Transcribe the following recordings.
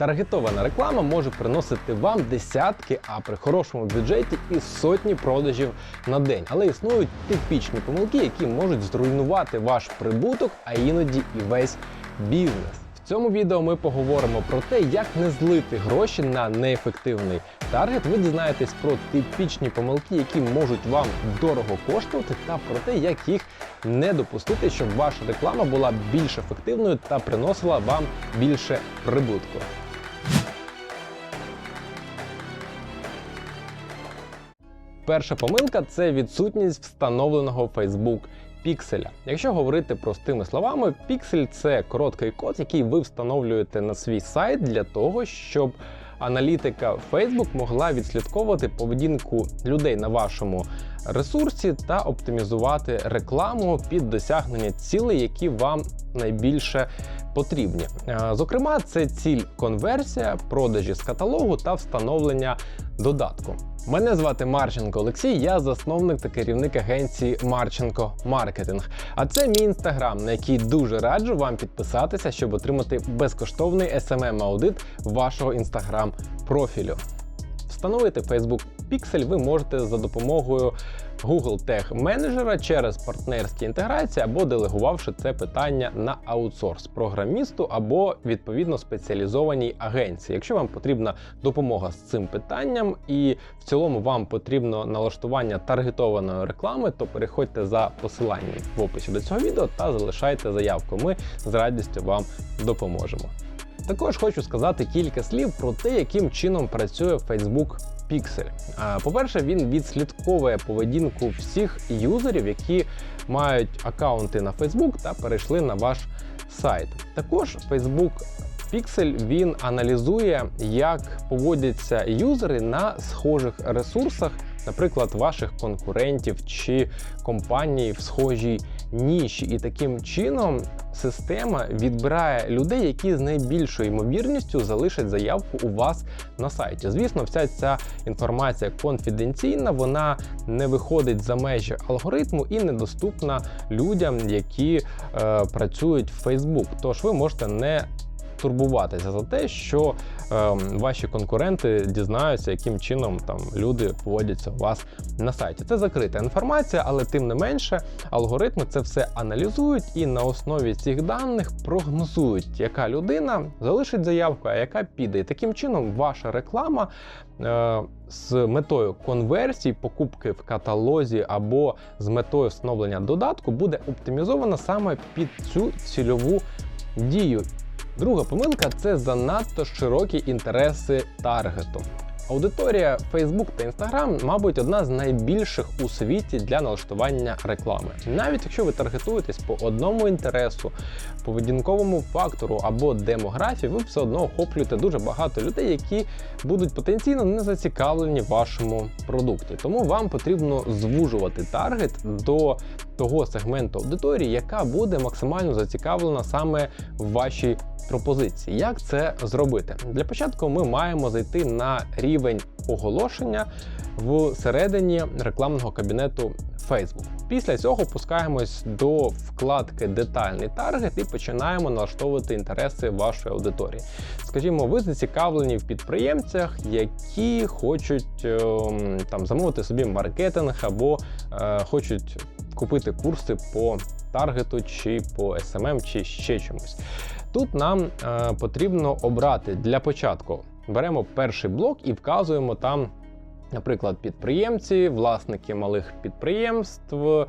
Таргетована реклама може приносити вам десятки, а при хорошому бюджеті і сотні продажів на день. Але існують типічні помилки, які можуть зруйнувати ваш прибуток, а іноді і весь бізнес. В цьому відео ми поговоримо про те, як не злити гроші на неефективний таргет. Ви дізнаєтесь про типічні помилки, які можуть вам дорого коштувати, та про те, як їх не допустити, щоб ваша реклама була більш ефективною та приносила вам більше прибутку. Перша помилка це відсутність встановленого Facebook пікселя. Якщо говорити простими словами, піксель це короткий код, який ви встановлюєте на свій сайт для того, щоб аналітика Facebook могла відслідковувати поведінку людей на вашому ресурсі та оптимізувати рекламу під досягнення цілей, які вам найбільше потрібні. Е, Зокрема, це ціль конверсія, продажі з каталогу та встановлення додатку. Мене звати Марченко Олексій, я засновник та керівник агенції Марченко Маркетинг. А це мій інстаграм, на який дуже раджу вам підписатися, щоб отримати безкоштовний smm аудит вашого інстаграм профілю. Встановити Facebook Pixel ви можете за допомогою Google Tag менеджера через партнерські інтеграції або делегувавши це питання на аутсорс програмісту або відповідно спеціалізованій агенції. Якщо вам потрібна допомога з цим питанням і в цілому вам потрібно налаштування таргетованої реклами, то переходьте за посиланням в описі до цього відео та залишайте заявку. Ми з радістю вам допоможемо. Також хочу сказати кілька слів про те, яким чином працює Facebook Pixel. По-перше, він відслідковує поведінку всіх юзерів, які мають аккаунти на Facebook та перейшли на ваш сайт. Також Facebook Pixel він аналізує, як поводяться юзери на схожих ресурсах, наприклад, ваших конкурентів чи компаній в схожій ніші. І таким чином система відбирає людей, які з найбільшою ймовірністю залишать заявку у вас на сайті. Звісно, вся ця інформація конфіденційна, вона не виходить за межі алгоритму і недоступна людям, які е, працюють в Facebook. Тож ви можете не турбуватися за те, що е, ваші конкуренти дізнаються, яким чином там люди поводяться у вас на сайті. Це закрита інформація, але тим не менше алгоритми це все аналізують і на основі цих даних прогнозують, яка людина залишить заявку, а яка піде. І таким чином ваша реклама. Е, з метою конверсії, покупки в каталозі або з метою встановлення додатку буде оптимізована саме під цю цільову дію. Друга помилка це занадто широкі інтереси таргету. Аудиторія Facebook та Instagram, мабуть, одна з найбільших у світі для налаштування реклами. Навіть якщо ви таргетуєтесь по одному інтересу, поведінковому фактору або демографії, ви все одно охоплюєте дуже багато людей, які будуть потенційно не зацікавлені в вашому продукті. Тому вам потрібно звужувати таргет до того сегменту аудиторії, яка буде максимально зацікавлена саме в вашій пропозиції. Як це зробити? Для початку ми маємо зайти на рівень оголошення всередині рекламного кабінету Facebook. Після цього пускаємось до вкладки Детальний таргет і починаємо налаштовувати інтереси вашої аудиторії. Скажімо, ви зацікавлені в підприємцях, які хочуть е, там замовити собі маркетинг або е, хочуть купити курси по таргету чи по SMM, чи ще чомусь. Тут нам е, потрібно обрати для початку. Беремо перший блок і вказуємо там, наприклад, підприємці, власники малих підприємств, е,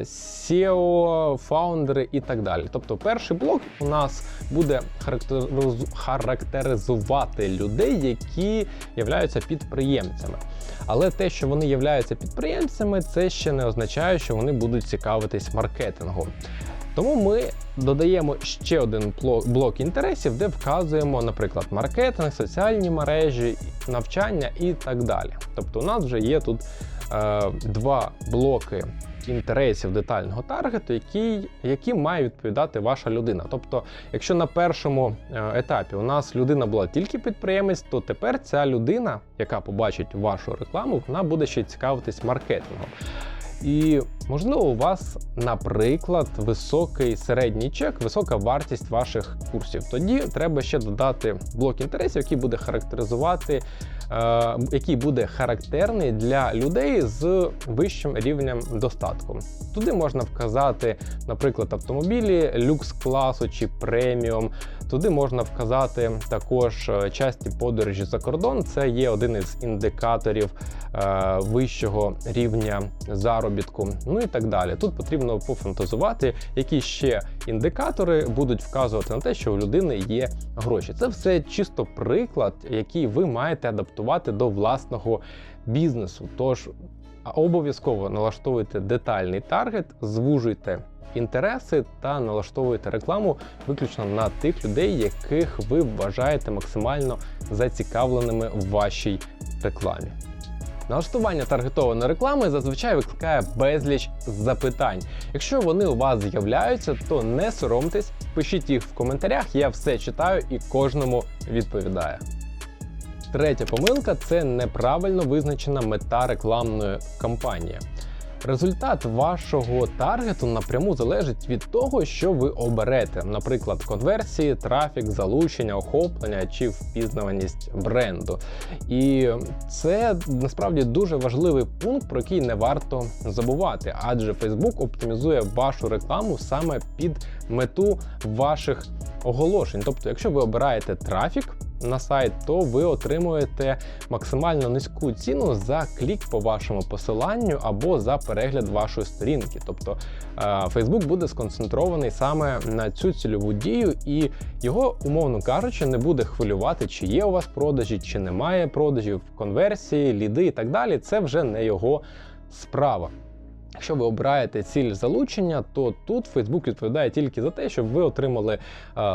SEO, фаундери і так далі. Тобто, перший блок у нас буде характеризу- характеризувати людей, які являються підприємцями. Але те, що вони являються підприємцями, це ще не означає, що вони будуть цікавитись маркетингом. Тому ми додаємо ще один блок, інтересів, де вказуємо, наприклад, маркетинг, соціальні мережі, навчання і так далі. Тобто, у нас вже є тут е, два блоки інтересів детального таргету, які, які має відповідати ваша людина. Тобто, якщо на першому е, етапі у нас людина була тільки підприємець, то тепер ця людина, яка побачить вашу рекламу, вона буде ще цікавитись маркетингом. І можливо, у вас, наприклад, високий середній чек, висока вартість ваших курсів. Тоді треба ще додати блок інтересів, який буде характеризувати, е, який буде характерний для людей з вищим рівнем достатку. Туди можна вказати, наприклад, автомобілі люкс класу чи преміум. Туди можна вказати також е, часті подорожі за кордон. Це є один із індикаторів е, вищого рівня заробітку. Ну і так далі. Тут потрібно пофантазувати, які ще індикатори будуть вказувати на те, що у людини є гроші. Це все чисто приклад, який ви маєте адаптувати до власного бізнесу. Тож обов'язково налаштовуйте детальний таргет, звужуйте. Інтереси та налаштовуєте рекламу виключно на тих людей, яких ви вважаєте максимально зацікавленими в вашій рекламі. Налаштування таргетованої реклами зазвичай викликає безліч запитань. Якщо вони у вас з'являються, то не соромтесь, пишіть їх в коментарях, я все читаю і кожному відповідаю. Третя помилка це неправильно визначена мета рекламної кампанії. Результат вашого таргету напряму залежить від того, що ви оберете, наприклад, конверсії, трафік, залучення, охоплення чи впізнаваність бренду. І це насправді дуже важливий пункт, про який не варто забувати, адже Facebook оптимізує вашу рекламу саме під мету ваших оголошень. Тобто, якщо ви обираєте трафік, на сайт, то ви отримуєте максимально низьку ціну за клік по вашому посиланню або за перегляд вашої сторінки. Тобто е, Facebook буде сконцентрований саме на цю цільову дію, і його, умовно кажучи, не буде хвилювати, чи є у вас продажі, чи немає продажів, конверсії, ліди і так далі. Це вже не його справа. Якщо ви обираєте ціль залучення, то тут Facebook відповідає тільки за те, щоб ви отримали е,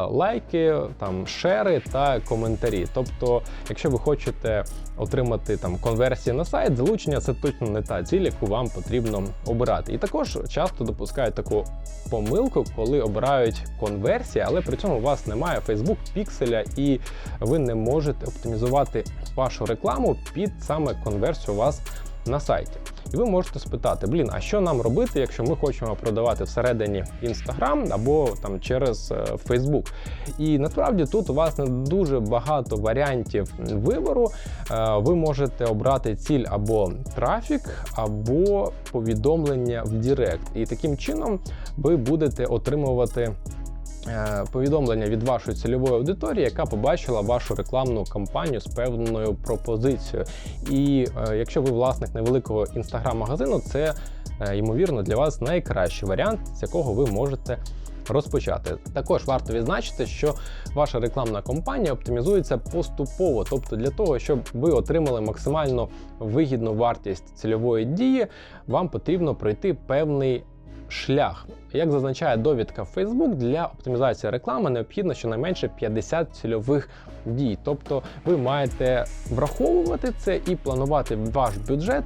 лайки, там шери та коментарі. Тобто, якщо ви хочете отримати там конверсії на сайт, залучення це точно не та ціль, яку вам потрібно обирати. І також часто допускають таку помилку, коли обирають конверсії, але при цьому у вас немає Facebook пікселя, і ви не можете оптимізувати вашу рекламу під саме конверсію у вас на сайті. І ви можете спитати, блін, а що нам робити, якщо ми хочемо продавати всередині Instagram або там через е, Facebook? І насправді тут у вас не дуже багато варіантів вибору. Е, ви можете обрати ціль або трафік, або повідомлення в Директ. І таким чином ви будете отримувати. Е, повідомлення від вашої цільової аудиторії, яка побачила вашу рекламну кампанію з певною пропозицією. І е, якщо ви власник невеликого інстаграм-магазину, це е, ймовірно для вас найкращий варіант, з якого ви можете. Розпочати також варто відзначити, що ваша рекламна кампанія оптимізується поступово, тобто для того, щоб ви отримали максимально вигідну вартість цільової дії, вам потрібно пройти певний шлях. Як зазначає довідка Facebook, для оптимізації реклами необхідно щонайменше 50 цільових дій. Тобто ви маєте враховувати це і планувати ваш бюджет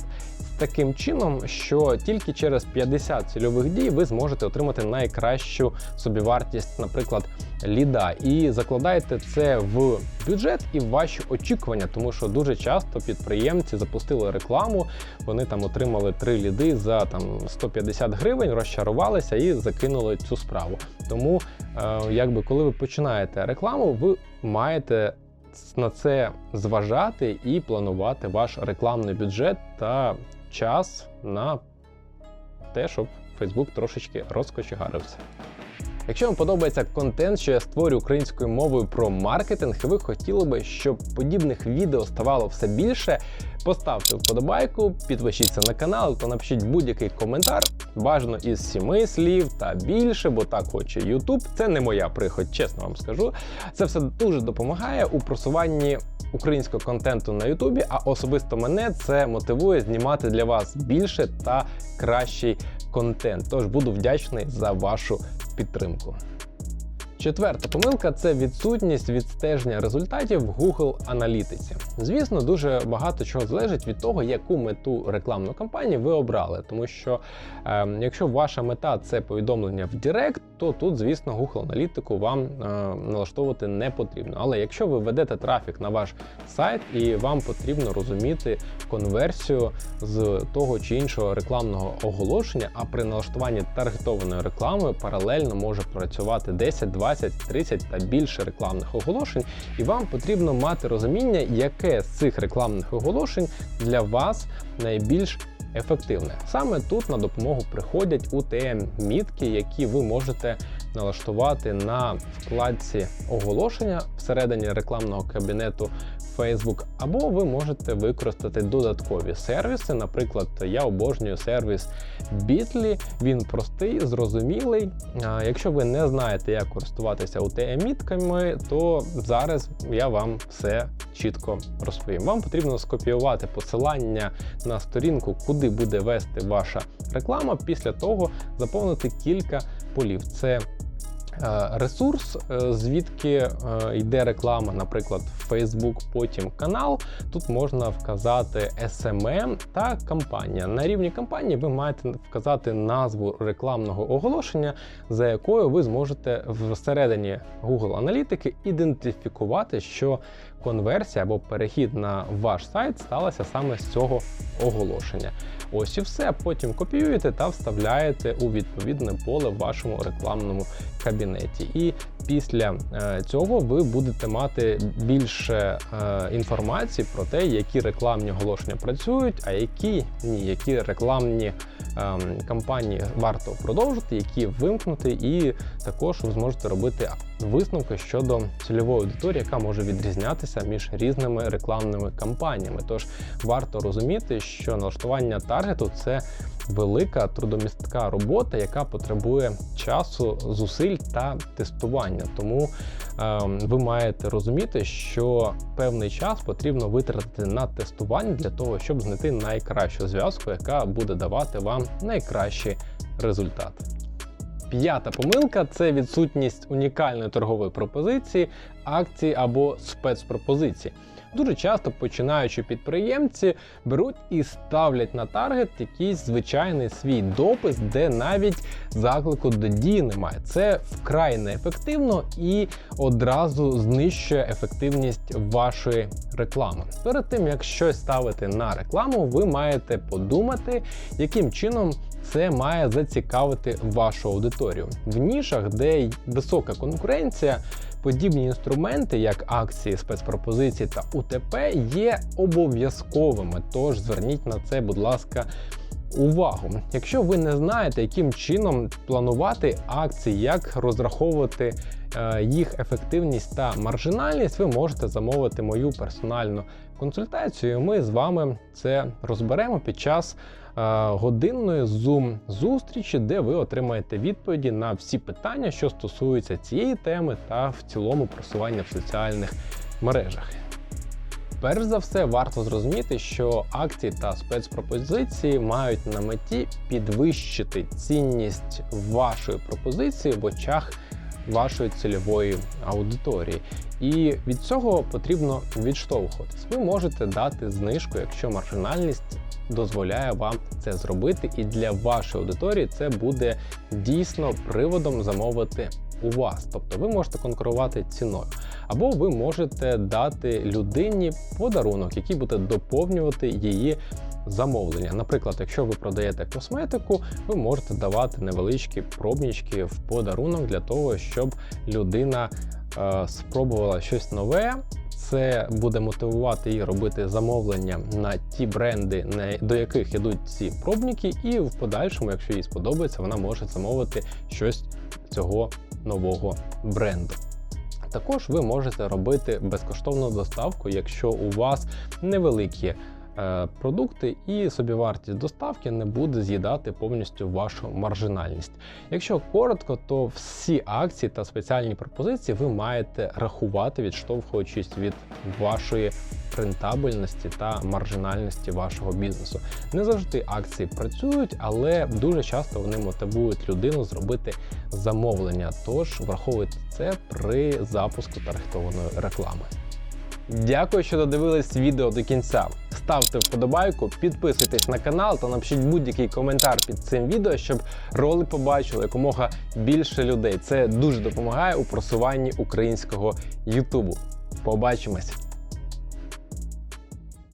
таким чином, що тільки через 50 цільових дій ви зможете отримати найкращу собівартість, наприклад, ліда. І закладайте це в бюджет і в ваші очікування, тому що дуже часто підприємці запустили рекламу, вони там отримали три ліди за там 150 гривень, розчарувалися і закинули цю справу. Тому, е, якби коли ви починаєте рекламу, ви маєте на це зважати і планувати ваш рекламний бюджет та час на те, щоб Facebook трошечки розкочегарився. Якщо вам подобається контент, що я створюю українською мовою про маркетинг, і ви хотіли би, щоб подібних відео ставало все більше, поставте вподобайку, підпишіться на канал та напишіть будь-який коментар, бажано із сіми слів та більше, бо так хоче YouTube. Це не моя прихоть, чесно вам скажу. Це все дуже допомагає у просуванні українського контенту на Ютубі, а особисто мене це мотивує знімати для вас більше та кращий контент. Тож буду вдячний за вашу підтримку. Четверта помилка це відсутність відстеження результатів в Google аналітиці. Звісно, дуже багато чого залежить від того, яку мету рекламної кампанії ви обрали. Тому що е, якщо ваша мета це повідомлення в Директ, то тут, звісно, Google аналітику вам е, налаштовувати не потрібно. Але якщо ви ведете трафік на ваш сайт і вам потрібно розуміти конверсію з того чи іншого рекламного оголошення, а при налаштуванні таргетованої реклами паралельно може працювати 10, 20, 30 та більше рекламних оголошень, і вам потрібно мати розуміння, яке з цих рекламних оголошень для вас найбільш ефективне. Саме тут на допомогу приходять UTM-мітки, які ви можете налаштувати на вкладці оголошення всередині рекламного кабінету Facebook, або ви можете використати додаткові сервіси. Наприклад, я обожнюю сервіс Bitly. Він простий, зрозумілий. Якщо ви не знаєте, як користуватися UTM-мітками, то зараз я вам все чітко розповім. Вам потрібно скопіювати посилання на сторінку, куди буде вести ваша реклама. Після того заповнити кілька полів. Це ресурс, е, звідки е, йде реклама, наприклад, в Facebook, потім канал. Тут можна вказати SMM та кампанія. На рівні кампанії ви маєте вказати назву рекламного оголошення, за якою ви зможете всередині Google аналітики ідентифікувати, що конверсія або перехід на ваш сайт сталася саме з цього оголошення. Ось і все. Потім копіюєте та вставляєте у відповідне поле в вашому рекламному кабінеті. І після е, цього ви будете мати більше е, інформації про те, які рекламні оголошення працюють, а які ні, які рекламні ем, кампанії варто продовжити, які вимкнути, і також ви зможете робити висновки щодо цільової аудиторії, яка може відрізнятися між різними рекламними кампаніями. Тож варто розуміти, що налаштування таргету це велика трудомістка робота, яка потребує часу, зусиль та тестування. Тому е, ви маєте розуміти, що певний час потрібно витратити на тестування для того, щоб знайти найкращу зв'язку, яка буде давати вам найкращий результат. П'ята помилка це відсутність унікальної торгової пропозиції, акції або спецпропозиції. Дуже часто починаючи підприємці беруть і ставлять на таргет якийсь звичайний свій допис, де навіть заклику до дії немає. Це вкрай неефективно і одразу знищує ефективність вашої реклами. Перед тим як щось ставити на рекламу, ви маєте подумати, яким чином це має зацікавити вашу аудиторію в нішах, де висока конкуренція. Подібні інструменти, як акції, спецпропозиції та УТП, є обов'язковими. Тож зверніть на це, будь ласка, увагу. Якщо ви не знаєте, яким чином планувати акції, як розраховувати е, їх ефективність та маржинальність, ви можете замовити мою персональну консультацію. Ми з вами це розберемо під час годинної Zoom зустрічі, де ви отримаєте відповіді на всі питання, що стосуються цієї теми, та в цілому просування в соціальних мережах. Перш за все, варто зрозуміти, що акції та спецпропозиції мають на меті підвищити цінність вашої пропозиції в очах вашої цільової аудиторії. І від цього потрібно відштовхуватись. Ви можете дати знижку, якщо маржинальність дозволяє вам це зробити, і для вашої аудиторії це буде дійсно приводом замовити у вас. Тобто ви можете конкурувати ціною, або ви можете дати людині подарунок, який буде доповнювати її. Замовлення, наприклад, якщо ви продаєте косметику, ви можете давати невеличкі пробнічки в подарунок для того, щоб людина е, спробувала щось нове, це буде мотивувати її робити замовлення на ті бренди, до яких йдуть ці пробники, і в подальшому, якщо їй сподобається, вона може замовити щось цього нового бренду. Також ви можете робити безкоштовну доставку, якщо у вас невеликі продукти, і собівартість доставки не буде з'їдати повністю вашу маржинальність. Якщо коротко, то всі акції та спеціальні пропозиції ви маєте рахувати, відштовхуючись від вашої рентабельності та маржинальності вашого бізнесу. Не завжди акції працюють, але дуже часто вони мотивують людину зробити замовлення. Тож враховуйте це при запуску таргетованої реклами. Дякую, що додивились відео до кінця. Ставте вподобайку, підписуйтесь на канал та напишіть будь-який коментар під цим відео, щоб ролик побачили якомога більше людей. Це дуже допомагає у просуванні українського Ютубу. Побачимось!